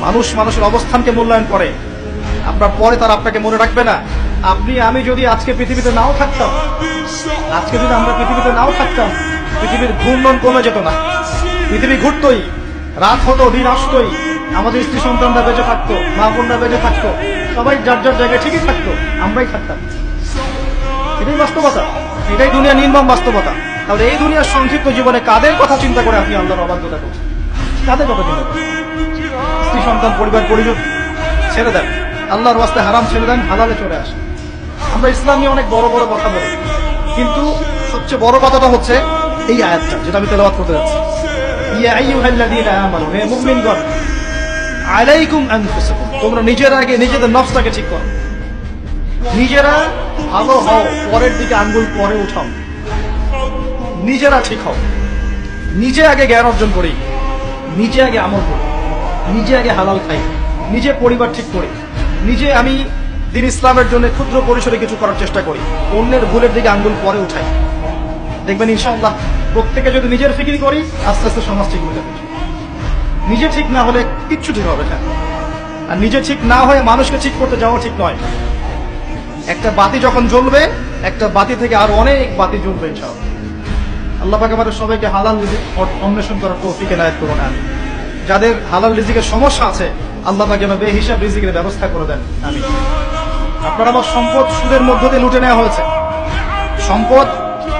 মানুষ মানুষের অবস্থানকে মূল্যায়ন করে। আপনার পরে তারা আপনাকে মনে রাখবে না। আপনি, আমি যদি আজকে পৃথিবীতে নাও থাকতাম, আজকে যদি আমরা পৃথিবীতে নাও থাকতাম, পৃথিবীর ঘূর্ণন কমে যেত না। পৃথিবী ঘুরতই, রাত হতো, দিন আসতোই, আমাদের স্ত্রী সন্তানরা বেঁচে থাকতো, মা বোনরা বেঁচে থাকতো, সবাই যার যার জায়গায় ঠিকই থাকতো, আমরাই থাকতাম। এটাই বাস্তবতা, এটাই দুনিয়া নির্মম বাস্তবতা। তাহলে এই দুনিয়ার সংক্ষিপ্ত জীবনে কাদের কথা চিন্তা করে আপনি আল্লাহর অবাধ্যতা করছেন? কাদের কথা চিন্তা করেন স্ত্রী সন্তান পরিবার পরিজন ছেড়ে দেন। আল্লাহর ওয়াস্তে হারাম ছেড়ে দেন, হালালে চলে আসে আমরা ইসলাম নিয়ে অনেক বড় বড় কথা বলি। কিন্তু সবচেয়ে বড় কথাটা হচ্ছে এই আয়াতটা, যেটা আমি তেলাওয়াত করতে যাচ্ছি। আলাইকুম তোমরা নিজের আগে নিজেদের নফসটাকে ঠিক করো। নিজেরা ভালো হও, পরের দিকে আঙ্গুল পরে উঠাও। নিজেরা ঠিক হও। নিজে আগে জ্ঞান অর্জন করি। নিজে আগে আমল করি। নিজে আগে হালাল খাই, নিজে পরিবার ঠিক করি, নিজে আমি দিন ইসলামের জন্য ক্ষুদ্র পরিসরে কিছু করার চেষ্টা করি, অন্যের ভুলের দিকে আঙ্গুল পরে উঠাই। দেখবেন ইনশাআল্লাহ, প্রত্যেকে যদি নিজের ফিকির করি, আস্তে আস্তে সমাজ ঠিক হয়ে যাবে। নিজে ঠিক না হলে কিচ্ছু ঠিক হবে না। আর নিজে ঠিক না হয়ে মানুষকে ঠিক করতে যাওয়া ঠিক নয়। একটা বাতি যখন জ্বলবে, একটা বাতি থেকে আরও অনেক বাতি জ্বলবে ইনশাআল্লাহ। আল্লাহ পাক আমাদের সবাইকে হালাল অন্বেষণ করার তৌফিক এনায়েত করুন আমি যাদের হালাল রিজিকের সমস্যা আছে, আল্লাহ পাক যেন বেহিসাব রিজিকের ব্যবস্থা করে দেন। আমি আপনার আমার সম্পদ সুদের মধ্য দিয়ে লুটে নেওয়া হয়েছে। সম্পদ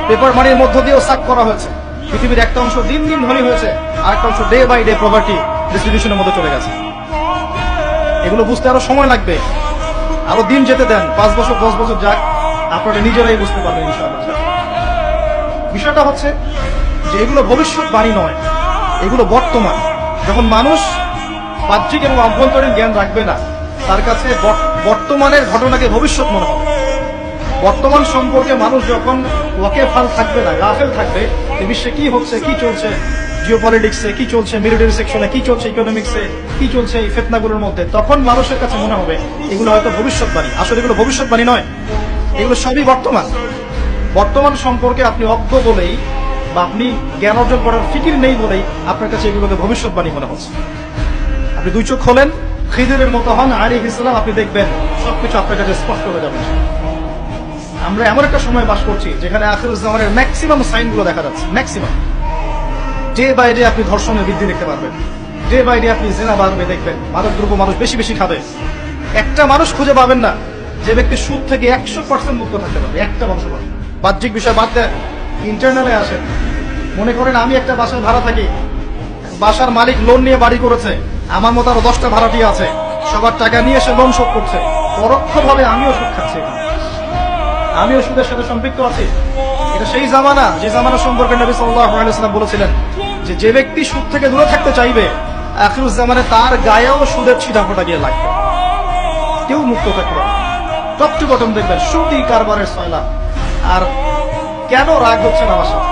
পেপার মানির মধ্য দিয়েও সাক করা হয়েছে। পৃথিবীর একটা অংশ দিন দিন ধনী হয়েছে আর একটা অংশ ডে বাই ডে প্রপার্টি ডিস্ট্রিবিউশনের মধ্যে চলে গেছে। এগুলো বুঝতে আরও সময় লাগবে। আরও দিন যেতে দেন, পাঁচ বছর, দশ বছর যাক, আপনারা নিজেরাই বুঝতে পারবেন বিষয়টা হচ্ছে যে এগুলো ভবিষ্যৎ ভবিষ্যৎবাণী নয়, এগুলো বর্তমান। যখন মানুষ বাহ্যিক এবং অভ্যন্তরীণ জ্ঞান রাখবে না, তার কাছে বর- বর্তমানের ঘটনাকে ভবিষ্যৎ মনে হবে। বর্তমান সম্পর্কে মানুষ যখন ওয়াকেফাল থাকবে না, গাফেল থাকবে বিশ্বে কি হচ্ছে, কি চলছে জিও পলিটিক্সে কি চলছে মিলিটারি সেকশনে কি চলছে ইকোনমিক্সে কি চলছে এই ফেতনাগুলোর মধ্যে, তখন মানুষের কাছে মনে হবে, এগুলো হয়তো ভবিষ্যৎবাণী। আসলে এগুলো ভবিষ্যৎবাণী নয়, এগুলো সবই বর্তমান। বর্তমান সম্পর্কে আপনি অজ্ঞ বলেই বা আপনি জ্ঞান অর্জন করার ফিকির নেই বলেই আপনার কাছে এগুলোকে ভবিষ্যৎবাণী মনে হচ্ছে। আপনি দুই চোখ খোলেন, খিদিরের মতো হন আলী ইসলাম আপনি দেখবেন সবকিছু আপনার কাছে স্পষ্ট হয়ে যাবে। আমরা এমন একটা সময় বাস করছি যেখানে আখিরুজ্জামানের ম্যাক্সিমাম সাইনগুলো দেখা যাচ্ছে ম্যাক্সিমাম ডে বাই ডে আপনি ধর্ষণের বৃদ্ধি দেখতে পারবেন। ডে বাই ডে আপনি জেনা বাড়বে দেখবেন মাদক দ্রব্য মানুষ বেশি বেশি খাবে। একটা মানুষ খুঁজে পাবেন না, যে ব্যক্তি সুদ থেকে একশো পার্সেন্ট মুক্ত থাকতে পারবে, একটা মানুষ বাহ্যিক বিষয় বাদ দেন ইন্টারনালে আসেন মনে করেন আমি একটা বাসায় ভাড়া থাকি। বাসার মালিক লোন নিয়ে বাড়ি করেছে। আমার মতো আরও দশটা ভাড়াটি আছে। সবার টাকা নিয়ে এসে লোন শোধ করছে। পরোক্ষভাবে আমিও সুদ খাচ্ছি। আমিও সুদের সাথে সম্পৃক্ত আছি। এটা সেই জামানা, যে জামানা সম্পর্কে নবী ওয়াসাল্লাম বলেছিলেন যে যে ব্যক্তি সুদ থেকে দূরে থাকতে চাইবে, আখিরুজ জামানে তার গায়েও সুদের ছিটা ফোটা গিয়ে লাগবে। কেউ মুক্ত থাকবে টপ টু বটম দেখবেন সুদি কারবারের সয়লা আর কেন রাগ হচ্ছে না আমার সাথে?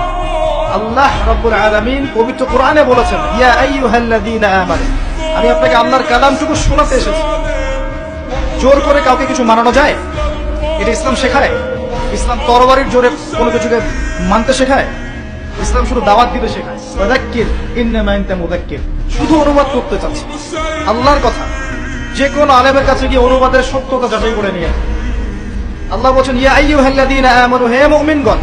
আল্লাহ রব্বুল আলামিন পবিত্র কোরআনে বলেছেন, ইয়া আইয়ুহাল্লাযীনা আমানু। আমি আপনাকে আল্লাহর কালামটুকু শোনাতে এসেছি। জোর করে কাউকে কিছু মানানো যায়? এটা ইসলাম শেখায়? ইসলাম তরবারির জোরে কোনো কিছুকে মানতে শেখায়? ইসলাম শুধু দাওয়াত দিতে শেখায়? ওয়াদাক্কির, ইন্নামা আনতা মুদাক্কির। শুধু অনুবাদ করতে চাচ্ছি। আল্লাহর কথা। যে কোনো আলেমের কাছে গিয়ে অনুবাদের সত্যতা যাচাই করে নিয়ে আল্লাহ বলছেন, ইয়া আইয়ুহাল্লাযীনা আমানু, হে মুমিনগণ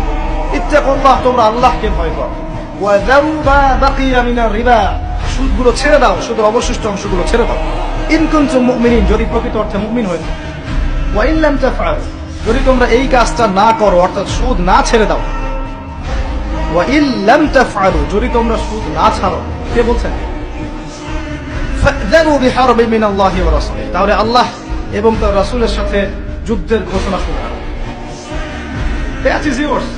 ইত্তাকুল্লাহ তোমরা আল্লাহকে ভয় করো। ওয়া যারু মা বাকিয়া মিনার রিবা। সুদগুলো ছেড়ে দাও শুধু অবশিষ্ট অংশগুলো ছেড়ে দাও। ইন কুনতুম মুমিনিন, যদি প্রকৃত অর্থে মুমিন হয়ে ওয়া ইন লাম তাফআল, যদি তোমরা এই কাজটা না করো, অর্থাৎ সুদ না ছেড়ে দাও। ওয়া ইন লাম তাফআলু, যদি তোমরা সুদ না ছাড়ো, কে বলছেন? ফাযযানু বিহারবি মিনাল্লাহি ওয়া রাসূলিহি। তাহলে আল্লাহ এবং তার রাসূলের সাথে যুদ্ধের ঘোষণা শুরু করো that is yours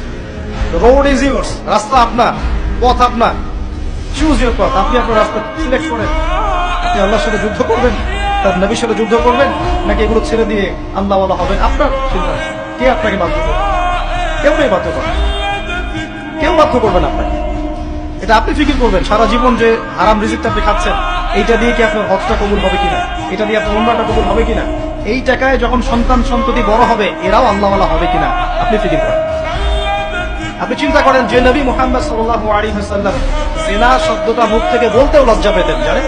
road is yours রাস্তা আপনার, পথ আপনার। চুজ ইউর পথ আপনি আপনার রাস্তা সিলেক্ট করেন। আপনি আল্লাহর সাথে যুদ্ধ করবেন, তার নবীর সাথে যুদ্ধ করবেন, নাকি এগুলো ছেড়ে দিয়ে আল্লাহওয়ালা হবেন? আপনার চিন্তা। কে আপনাকে বাধ্য করবে? কেউ নেই বাধ্য করবে কেউ বাধ্য করবেন আপনাকে। এটা আপনি ফিকির করবেন। সারা জীবন যে আরাম রিজিকটা আপনি খাচ্ছেন, এইটা দিয়ে কি আপনার হজটা কবুল হবে কিনা? এটা দিয়ে আপনার উন্নয়নটা কবুল হবে কিনা? এই টাকায় যখন সন্তান সন্ততি বড় হবে, এরাও আল্লাহওয়ালা হবে কিনা? আপনি ফিকির করেন। আপনি চিন্তা করেন, যে নবী মোহাম্মদ সাল্লাহ আলী হাসাল্লাম জেনা শব্দটা মুখ থেকে বলতেও লজ্জা পেতেন, জানেন?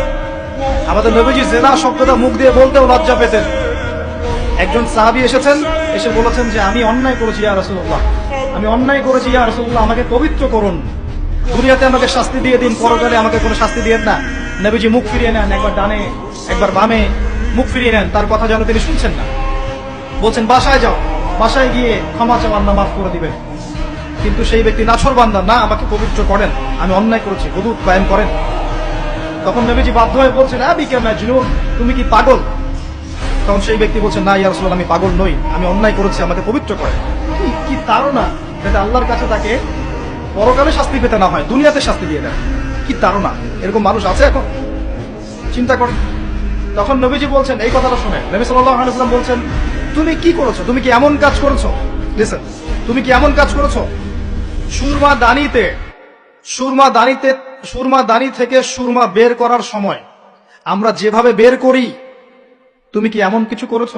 আমাদের নবীজি জেনা শব্দটা মুখ দিয়ে বলতেও লজ্জা পেতেন। একজন সাহাবি এসেছেন, এসে বলেছেন যে, আমি অন্যায় করেছি, ইয়া রাসূলুল্লাহ। আমি অন্যায় করেছি, ইয়া রাসূলুল্লাহ, আমাকে পবিত্র করুন। দুনিয়াতে আমাকে শাস্তি দিয়ে দিন, পরকালে আমাকে কোনো শাস্তি দিয়েন না। নবীজি মুখ ফিরিয়ে নেন, একবার ডানে, একবার বামে, মুখ ফিরিয়ে নেন, তার কথা যেন তিনি শুনছেন না। বলছেন, বাসায় যাও। বাসায় গিয়ে ক্ষমা চাও আল্লাহ মাফ করে দিবেন। কিন্তু সেই ব্যক্তি নাছর বান্দা, না, আমাকে পবিত্র করেন। আমি অন্যায় করেছি হুদুদ কায়েম করেন। তখন নবীজি বাধ্য হয়ে বলছেন, আবি কে মাজনুন, তুমি কি পাগল? তখন সেই ব্যক্তি বলছে না ইয়ার আমি পাগল নই, আমি অন্যায় করেছি, আমাকে পবিত্র করেন। কি কি তাড়না? যাতে আল্লাহর কাছে তাকে পরকালে শাস্তি পেতে না হয়, দুনিয়াতে শাস্তি দিয়ে দেয় কি তাড়না? এরকম মানুষ আছে এখন? চিন্তা করেন। তখন নবীজি বলছেন, এই কথাটা শুনে নবী ওয়াসাল্লাম বলছেন, তুমি কি করেছ? তুমি কি এমন কাজ করেছ? তুমি কি এমন কাজ করেছ? সুরমা দানিতে সুরমা দানিতে, সুরমা দানি থেকে সুরমা বের করার সময় আমরা যেভাবে বের করি, তুমি কি এমন কিছু করেছ?